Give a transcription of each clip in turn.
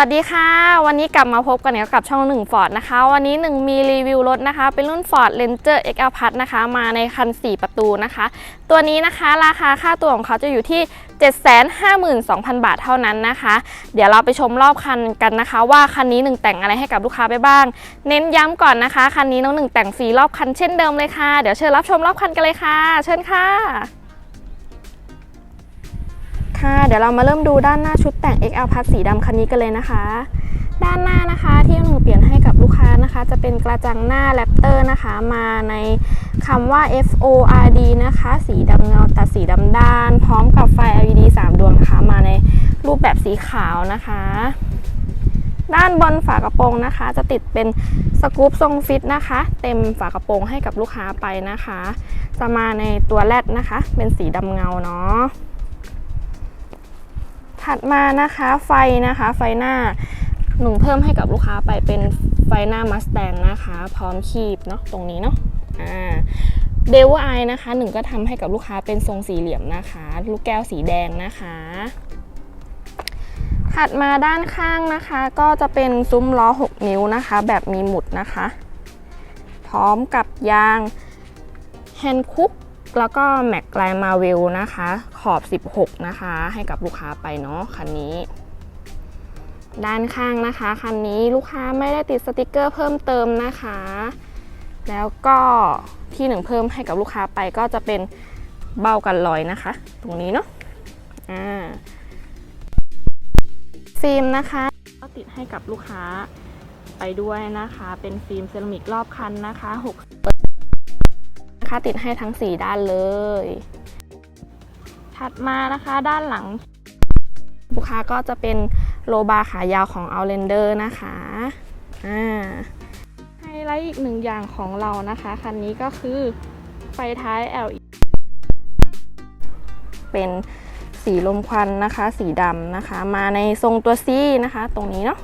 วัสดีค่ะ วันนี้กลับมาพบกันอีกกับช่อง1 Ford นะคะ วันนี้ 1 มีรีวิวรถนะคะ เป็นรุ่น Ford Ranger XL Plus นะคะ มาในคัน 4 ประตูนะคะ ตัวนี้นะคะราคาค่าตัวของเขาจะอยู่ที่ 752,000 บาทเท่านั้นนะคะ เดี๋ยวเราไปชมรอบคันกันนะคะ ว่าคันนี้หนึ่งแต่งอะไรให้กับลูกค้าไปบ้าง เน้นย้ำก่อนนะคะ คันนี้น้องหนึ่งแต่งฟรีรอบคันเช่นเดิมเลยค่ะ เดี๋ยวเชิญรับชมรอบคันกันเลยค่ะ เชิญค่ะ ค่ะ เดี๋ยวเรามาเริ่มดูด้านหน้าชุดแต่ง XL Plus สีดำคันนี้กันเลยนะคะ ด้านหน้านะคะที่หนูเปลี่ยนให้กับลูกค้านะคะ จะเป็นกระจังหน้าแรปเตอร์นะคะ มาในคำว่า FORD นะคะ สีดำเงาตัดสีดำด้าน พร้อมกับไฟ LED 3 ดวงนะคะ มาในรูปแบบสีขาวนะคะ ด้านบนฝากระโปรงนะคะ จะติดเป็นสกู๊ปทรงฟิตนะคะ เต็มฝากระโปรงให้กับลูกค้าไปนะคะ จะมาในตัวแรดนะคะ เป็นสีดำเงาเนาะ ถัดมานะคะไฟนะคะไฟหน้าหนุ่งเพิ่มให้กับลูกค้าไปเป็นไฟหน้ามัสแตงนะคะ พร้อมคีบเนาะตรงนี้เนาะอ่าเดวไอนะคะหนึ่งก็ทำให้กับลูกค้าเป็นทรงสี่เหลี่ยมนะคะ ลูกแก้วสีแดงนะคะ ถัดมาด้านข้างนะคะ ก็จะเป็นซุ้มล้อ 6 นิ้วนะคะ แบบมีหมุดนะคะ พร้อมกับยางแฮนด์คุก แล้วก็แม็กไลมาเวลนะคะ ขอบ 16 นะคะ ให้กับลูกค้าไปเนาะคันนี้ ด้านข้างนะคะคันนี้ลูกค้าไม่ได้ติดสติกเกอร์เพิ่มเติมนะคะ แล้วก็ที่หนึ่งเพิ่มให้กับลูกค้าไปก็จะเป็นเบ้ากันรอยนะคะ ตรงนี้เนาะอ่าฟิล์มนะคะก็ติดให้กับลูกค้าไปด้วยนะคะ เป็นฟิล์มเซรามิกรอบคันนะคะ6นะ คะติดให้ทั้ง 4 ด้านเลย ถัดมานะคะด้านหลังลูกค้าก็จะเป็นโลบาร์ขายาวของ Outlander นะคะอ่าไฮไลท์อีกหนึ่งอย่างของเรานะคะคันนี้ก็คือไฟท้าย LED เป็นสีลมควันนะคะ สีดำนะคะ มาในทรงตัว C นะคะ ตรงนี้เนาะ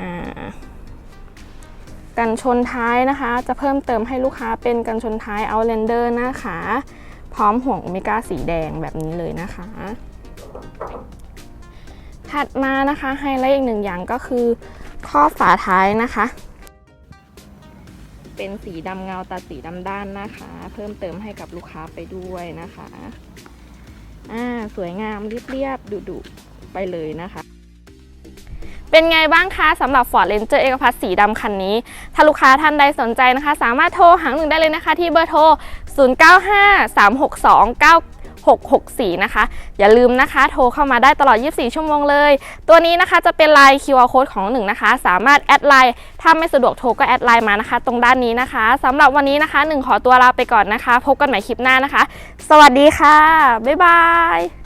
อ่า กันชนท้ายนะคะ จะเพิ่มเติมให้ลูกค้าเป็นกันชนท้าย Outlander นะคะ พร้อมห่วงโอเมก้าสีแดงแบบนี้เลยนะคะ ถัดมานะคะไฮไลท์อีกหนึ่งอย่างก็คือข้อฝาท้ายนะคะ เป็นสีดำเงาตัดสีดำด้านนะคะ เพิ่มเติมให้กับลูกค้าไปด้วยนะคะอ่าสวยงามเรียบๆดุๆไปเลยนะคะ เป็นไงบ้างคะสำหรับ Ford Ranger เอกพัทสีดำคันนี้ ถ้าลูกค้าท่านใดสนใจนะคะ สามารถโทรหาหนึ่งได้เลยนะคะ ที่เบอร์โทร 0953629664 นะคะ อย่าลืมนะคะ โทรเข้ามาได้ตลอด 24 ชั่วโมงเลย ตัวนี้นะคะจะเป็นไลน์ QR code ของหนึ่งนะคะ สามารถแอดไลน์ถ้าไม่สะดวกโทรก็แอดไลน์มานะคะ ตรงด้านนี้นะคะสำหรับวันนี้นะคะหนึ่งขอตัวลาไปก่อนนะคะ พบกันใหม่คลิปหน้านะคะ สวัสดีค่ะบ๊ายบาย